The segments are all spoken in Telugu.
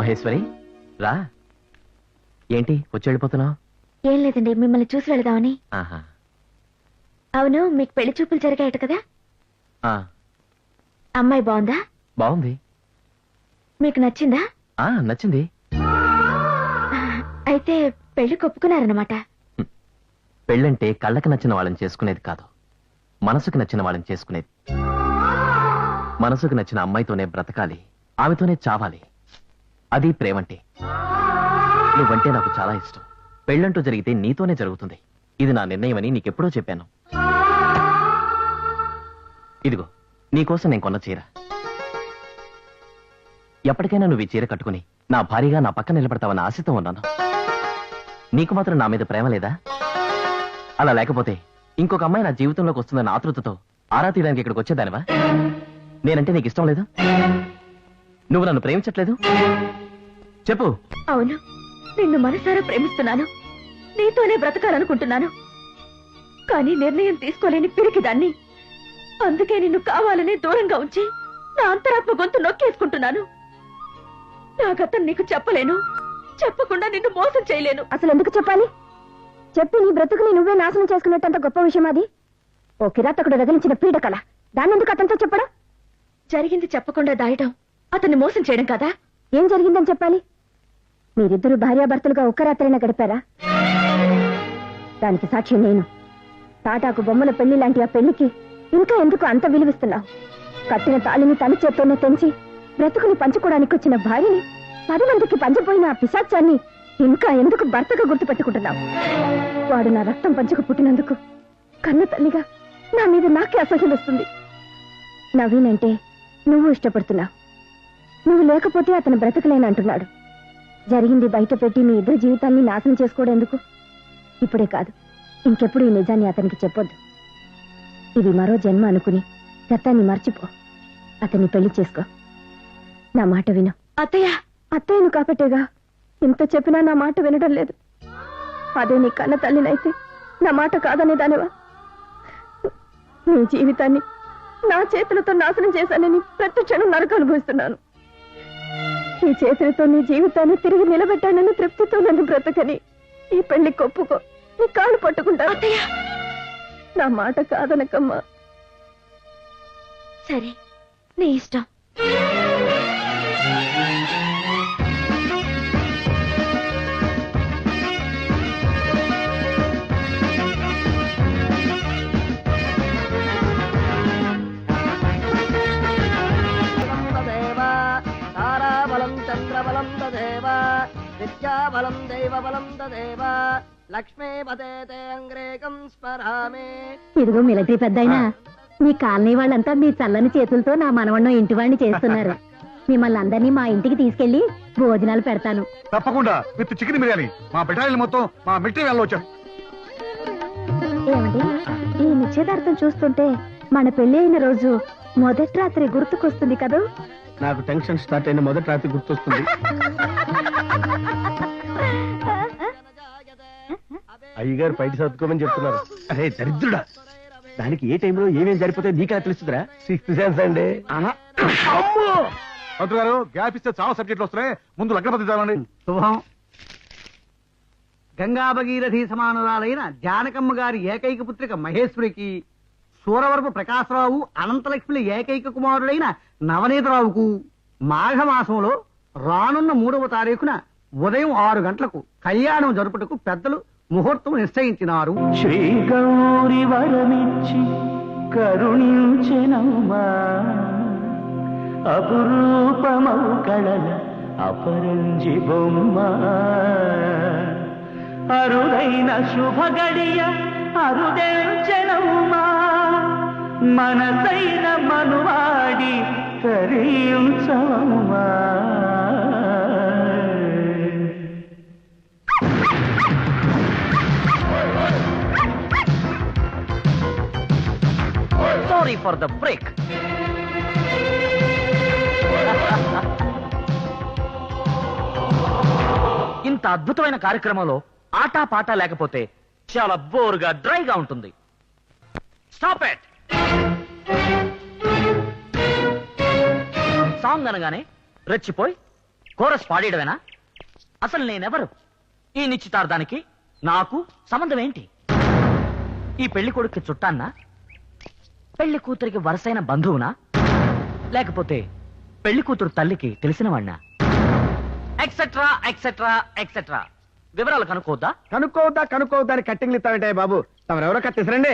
మహేశ్వరి రా. ఏంటి వచ్చి వెళ్ళిపోతున్నావు? ఏం లేదండి మిమ్మల్ని చూసి వెళదామని. ఆహా. అవును మీకు పెళ్ళి చూపులు జరిగాయట కదా? ఆ, అమ్మాయి బాగుందా? బాగుంది. మీకు నచ్చిందా? ఆ నచ్చింది. అయితే పెళ్ళి కొప్పుకున్నారన్నమాట. పెళ్ళంటే కళ్ళకి నచ్చిన వాళ్ళని చేసుకునేది కాదు. మనసుకు నచ్చిన వాళ్ళని చేసుకునేది. మనసుకు నచ్చిన అమ్మాయితోనే బ్రతకాలి. ఆమెతోనే చావాలి. అది ప్రేమంటే. నువ్వంటే నాకు చాలా ఇష్టం. పెళ్ళంటూ జరిగితే నీతోనే జరుగుతుంది. ఇది నా నిర్ణయమని నీకెప్పుడో చెప్పాను. ఇదిగో నీకోసం నేను కొన్న చీర. ఎప్పటికైనా నువ్వు ఈ చీర కట్టుకుని నా భారీగా నా పక్కన నిలబడతావన్న ఆశతో ఉన్నాను. నీకు మాత్రం నా మీద ప్రేమ లేదా? అలా లేకపోతే ఇంకొక అమ్మాయి నా జీవితంలోకి వస్తుందన్న ఆతృతతో ఆరా తీయడానికి ఇక్కడికి వచ్చేదానివా? నేనంటే నీకు ఇష్టం లేదు? నువ్వు నన్ను ప్రేమించట్లేదు? చెప్పు. అవును. నిన్ను మనసారా ప్రేమిస్తున్నాను. నీతోనే బ్రతకాలనుకుంటున్నాను. కానీ నిర్ణయం తీసుకోలేని పిరికిదాన్ని. అందుకే నిన్ను కావాలని దూరంగా ఉంచి నా అంతరాత్మ గొంతు నొక్కేసుకుంటున్నాను. నా గతం నీకు చెప్పలేను. చెప్పకుండా నిన్ను మోసం చేయలేను. అసలు ఎందుకు చెప్పాలి? చెప్పి నీ బ్రతుకుని నువ్వే నాశనం చేసుకునేటంత గొప్ప విషయం అది. ఓ కిరాతకుడు రగిలించిన పీడకల దాన్ని ఎందుకు అతనితో చెప్పడం? జరిగింది చెప్పకుండా దాయటం. అతన్ని మోసం చేయడం కదా? ఏం జరిగిందని చెప్పాలి? మీరిద్దరు భార్యాభర్తలుగా ఒక్క రాత్రైనా గడిపారా? దానికి సాక్షి నేను. తాటాకు బొమ్మల పెళ్ళి లాంటి ఆ పెళ్ళికి ఇంకా ఎందుకు అంత విలువిస్తున్నావు? కట్టిన తాళిని తన చేత్తోనే తెంచి బ్రతుకుని పంచుకోవడానికి వచ్చిన భార్యని పది మందికి పంచిపోయిన ఆ పిశాచాన్ని ఇంకా ఎందుకు భర్తగా గుర్తుపెట్టుకుంటున్నావు? వాడు నా రక్తం పంచుకు పుట్టినందుకు కన్న తల్లిగా నా మీద నాకే అసహ్యం వస్తుంది. నవీన్ అంటే నువ్వు ఇష్టపడుతున్నావు. నువ్వు లేకపోతే అతను బ్రతకలేనంటున్నాడు. జరిగింది బయట పెట్టి మీ ఇద్దరు జీవితాన్ని నాశనం చేసుకోవడం ఎందుకు? ఇప్పుడే కాదు. ఇంకెప్పుడు ఈ నిజాన్ని అతనికి చెప్పొద్దు. ఇది మరో జన్మ అనుకుని గతాన్ని మర్చిపో. అతన్ని పెళ్ళి చేసుకో. నా మాట విను. అత్తయ్య! అత్తయ్యను కాబట్టేగా ఇంత చెప్పినా నా మాట వినడం లేదు. అదే నీ కన్న తల్లినైతే నా మాట కాదనే దానివా? నీ జీవితాన్ని నా చేతులతో నాశనం చేశానని ప్రతి క్షణం నరక అనుభవిస్తున్నాను. ఈ చేతులతో నీ జీవితాన్ని తిరిగి నిలబెట్టానని తృప్తితో నన్ను బ్రతకని. ఈ పెళ్ళి కొప్పుకో. నీ కాళ్ళు పట్టుకుంటా. నా మాట కాదనకమ్మా. సరే నీ ఇష్టం. విద్యాబలం దైవబలం తదేవ. లక్ష్మీపతే తే అంగ్రేకం స్మరామి. ఇదిగో మిలిటరీ పెద్దయినా మీ కాలనీ వాళ్ళంతా మీ చల్లని చేతులతో నా మనవణ్ణం ఇంటి వాడిని చేస్తున్నారు. మిమ్మల్ని అందరినీ మా ఇంటికి తీసుకెళ్ళి భోజనాలు పెడతాను. తప్పకుండా విత్ చికెన్ బిర్యానీ. మా బెటాలియన్ మొత్తం మా మిలిటరీ వాళ్ళు వచ్చారు. ఏమండి ఈ నిశ్చితార్థం చూస్తుంటే మన పెళ్ళి అయిన రోజు మొదటి రాత్రి గుర్తుకొస్తుంది కదూ? నాకు టెన్షన్ స్టార్ట్ అయిన మొదటి రాత్రి గుర్తొస్తుంది. అయ్యగారు బయట సర్దుకోమని చెప్తున్నారు. అరే దరిద్రుడా. దానికి ఏ టైంలో ఏమేం సరిపోతే నీకు ఎలా తెలుస్తుందిరా? సిక్స్త్ సెన్స్ అండి. గారు గ్యాప్ ఇస్తే చాలా సబ్జెక్టులు వస్తున్నాయి. ముందు లగ్న పద్ధతి చదవండి. శుభం. గంగా భగీరథి సమానురాలైన జానకమ్మ గారి ఏకైక పుత్రిక మహేశ్వరికి సూరవరపు ప్రకాశరావు అనంతలక్ష్మిల ఏకైక కుమారుడైన నవనీతరావుకు మాఘమాసంలో రానున్న మూడవ తారీఖున ఉదయం ఆరు గంటలకు కళ్యాణం జరుపుటకు పెద్దలు ముహూర్తం నిశ్చయించినారు. శ్రీ గౌరి వరమిచ్చి కరుణించెనమ్మా. అపురూపమౌ కళల అపరంజి బొమ్మ. అరుదైన శుభ గడియ అరుదెంచెనమ్మా. మనసైన మనువాడి తరించమ్మా ఫర్ ద బ్రేక్ ఇంత అద్భుతమైన కార్యక్రమంలో ఆటా పాట లేకపోతే చాలా బోరుగా డ్రైగా ఉంటుంది. స్టాప్ ఎట్ సాంగ్ అనగానే రెచ్చిపోయి కోరస్ పాడేయడమేనా? అసలు నేనెవరు? ఈ నిశ్చితార్థానికి నాకు సంబంధం ఏంటి? ఈ పెళ్ళి కొడుక్కి చుట్టాన్నా? పెళ్ళి కూతురికి వరసైన బంధువునా? లేకపోతే పెళ్ళి కూతురు తల్లికి తెలిసిన వాణ్ణా ఎక్సెట్రా ఎక్సెట్రా ఎక్సెట్రా వివరాలు కనుక్కోద్దా కనుక్కోవద్దా కనుక్కోవద్దా అని కట్టింగ్లు ఇస్తామంటే బాబు? తమరెవరో కట్టేసరండి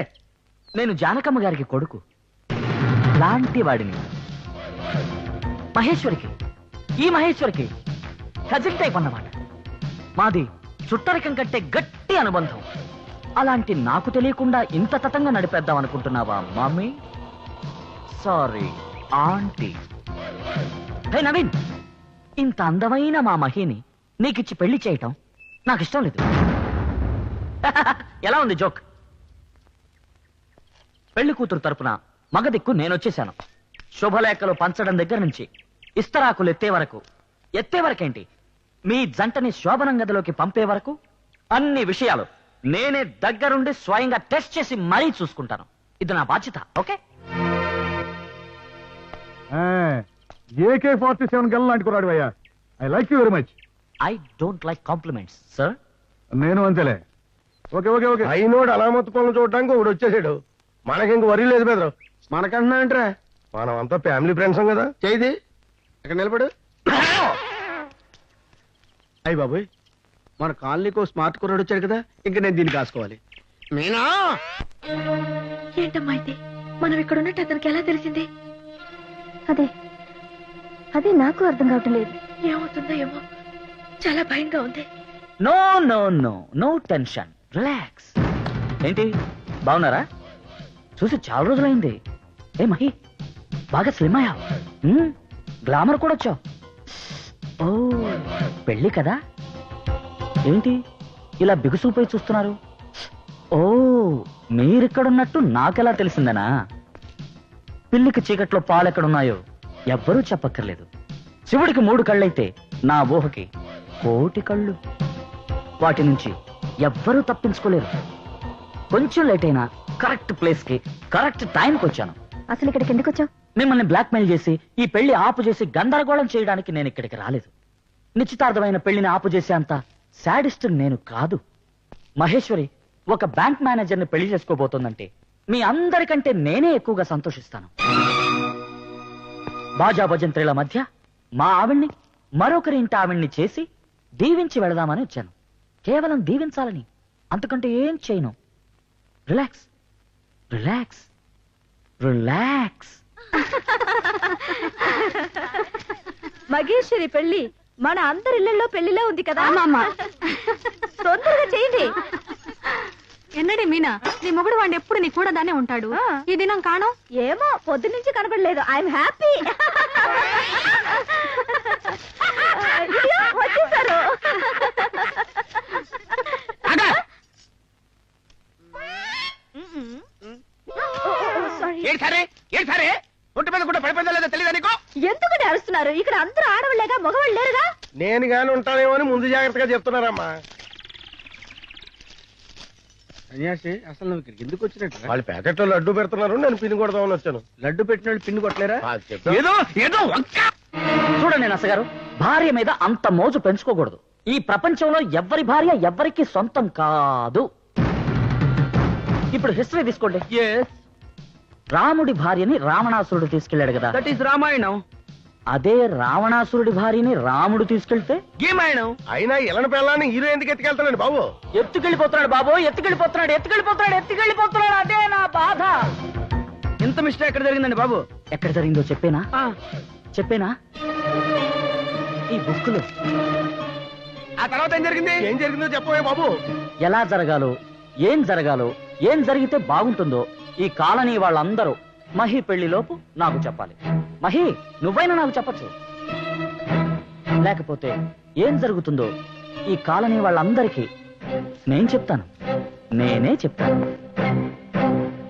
నేను జానకమ్మ గారికి కొడుకు. లాంటి వాడిని. మహేశ్వరికి. ఈ మహేశ్వరికి కజిన్ టైప్ అన్నమాట మాది చుట్టరికం కంటే గట్టి అనుబంధం. అలాంటి నాకు తెలియకుండా ఇంత తతంగా నడిపేద్దాం అనుకుంటున్నావా mummy sorry aunty. Hey Naveen! ఇంత అందమైన మా మహిని నీకిచ్చి పెళ్ళి చేయటం నాకు ఇష్టం లేదు. ఎలా ఉంది జోక్? పెళ్ళి కూతురు తరపున మగ దిక్కు నేనొచ్చేశాను. శుభలేఖలు పంచడం దగ్గర నుంచి ఇస్తరాకులు ఎత్తే వరకు. ఎత్తే వరకేంటి? మీ జంటని శోభనం గదిలోకి పంపే వరకు అన్ని విషయాలు నేనే దగ్గరుండి స్వయంగా టెస్ట్ చేసి మరీ చూసుకుంటాను. ఇది నా బాధ్యత okay? AK forty seven gun లాంటి కురాడు అయ్యా. I like you very much I don't like compliments sir నేను అంతేలే. Okay okay okay. అయినోడు అలామత్తు పనులు చూడడానికి ఒకడు వచ్చేసాడు. మనకి ఇంక వరి లేదు బెదరు. మనకంటున్నా అంటారా మనం అంతా ఫ్యామిలీ ఫ్రెండ్స్ కదా చేయిది ఇక్కడ నిలబడు. అయ్యి బాబోయ్. మన కాలనీకి స్మార్ట్ కుర్రాడు వచ్చాడు కదా ఇంక నేను దీన్ని కాసుకోవాలి. మీనా? ఏంటమ్మా ఇది? మనం ఇక్కడ ఉన్నట్టు అతనికి ఎలా తెలిసింది? అదే అదే నాకు అర్థం కావటం లేదు. ఏమవుతుందో ఏమో చాలా భయంగా ఉంది. No no no no tension. Relax. ఏంటి బాగున్నారా? చూసి చాలా రోజులైంది. ఏ మహి బాగా స్లిమ్ అయ్యావు. గ్లామర్ కూడా వచ్చావు. ఓ పెళ్ళి కదా? ఏంటి? ఇలా బిగుసుకుపోయి చూస్తున్నారు? ఓ మీరిక్కడున్నట్టు నాకెలా తెలిసిందనా? పిల్లికి చీకట్లో పాలెక్కడున్నాయో ఎవ్వరూ చెప్పక్కర్లేదు. శివుడికి మూడు కళ్ళైతే నా ఊహకి కోటి కళ్ళు. వాటి నుంచి ఎవ్వరూ తప్పించుకోలేరు. కొంచెం లేట్ అయినా కరెక్ట్ ప్లేస్కి కరెక్ట్ టైంకి వచ్చాను. అసలు ఇక్కడికి ఎందుకు వచ్చావు? మిమ్మల్ని బ్లాక్మెయిల్ చేసి ఈ పెళ్ళి ఆపు చేసి గందరగోళం చేయడానికి నేను ఇక్కడికి రాలేదు. నిశ్చితార్థమైన పెళ్ళిని ఆపు చేసే అంత శాడిస్ట్ నేను కాదు. మహేశ్వరి ఒక బ్యాంక్ మేనేజర్ని పెళ్ళి చేసుకోబోతోందంటే మీ అందరికంటే నేనే ఎక్కువగా సంతోషిస్తాను. బాజా భజంత్రిల మధ్య మా ఆవిడ్ని మరొకరి ఇంటి ఆవిడ్ని చేసి దీవించి వెళదామని వచ్చాను. కేవలం దీవించాలని అంతకంటే ఏం చేయను. రిలాక్స్. రిలాక్స్. రిలాక్స్. మగేశ్వరి పెళ్ళి మన అందరి ఇళ్ళలో పెళ్ళిలో ఉంది కదా? తొందరగా చేయండి. ఎన్నడి మీనా? నీ మొగుడు వాడిని ఎప్పుడు నీ కూడా దానే ఉంటాడు ఈ దినం కాణం ఏమో పొద్దు నుంచి కనపడలేదు ఐఎమ్ హ్యాపీ వచ్చేసారు. ఏంటి సరే. ఒంటి మీద కూడా పడిపోయిందా లేదా తెలియదా నీకు? ఎందుకని అరుస్తున్నారు? ఇక్కడ అందరూ ఆడవాళ్ళేగా మగవాళ్ళు లేరుగా? నేను గాని ఉంటానేమో అని ముందు జాగ్రత్తగా చెప్తున్నారమ్మా. సన్యాసి అసలు నువ్వు ఇక్కడికి ఎందుకు వచ్చినట్టు వాళ్ళు ప్యాకెట్లో లడ్డు పెడుతున్నారు నేను పిన్ కొడదామని వచ్చాను. లడ్డు పెట్టిన వాళ్ళు పిన్ను కొట్టలేరా? ఏదో ఏదో చూడండి నసగారు భార్య మీద అంత మోజు పెంచుకోకూడదు. ఈ ప్రపంచంలో ఎవ్వరి భార్య ఎవ్వరికి సొంతం కాదు. ఇప్పుడు హిస్టరీ తీసుకోండి. రాముడి భార్యని రావణాసురుడు తీసుకెళ్ళాడు కదా. దట్ ఈస్ రామాయణం అదే రావణాసురుడి భార్యని రాముడు తీసుకెళ్తే? గీమాయణం. అయినా ఇళ్ళని పిల్లని హీరో ఎందుకు ఎత్తుకెళ్తానండి బాబు? ఎత్తుకెళ్ళిపోతున్నాడు బాబు ఎత్తుకెళ్ళిపోతున్నాడు ఎత్తుకెళ్ళిపోతున్నాడు ఎత్తుకెళ్ళిపోతున్నాడు అదే నా బాధ. ఇంత మిస్టేక్ ఎక్కడ జరిగిందండి బాబు? ఎక్కడ జరిగిందో చెప్పేనా? చెప్పేనా? ఈ బుక్కులో. ఆ తర్వాత ఏం జరిగింది? ఏం జరిగిందో చెప్పవే బాబు. ఎలా జరగాలో ఏం జరగాలో ఏం జరిగితే బాగుంటుందో ఈ కాలనీ వాళ్ళందరూ మహి పెళ్ళిలోపు నాకు చెప్పాలి. మహి నువ్వైనా నాకు చెప్పచ్చు? లేకపోతే ఏం జరుగుతుందో ఈ కాలనీ వాళ్ళందరికీ నేను చెప్తాను. నేనే చెప్తాను.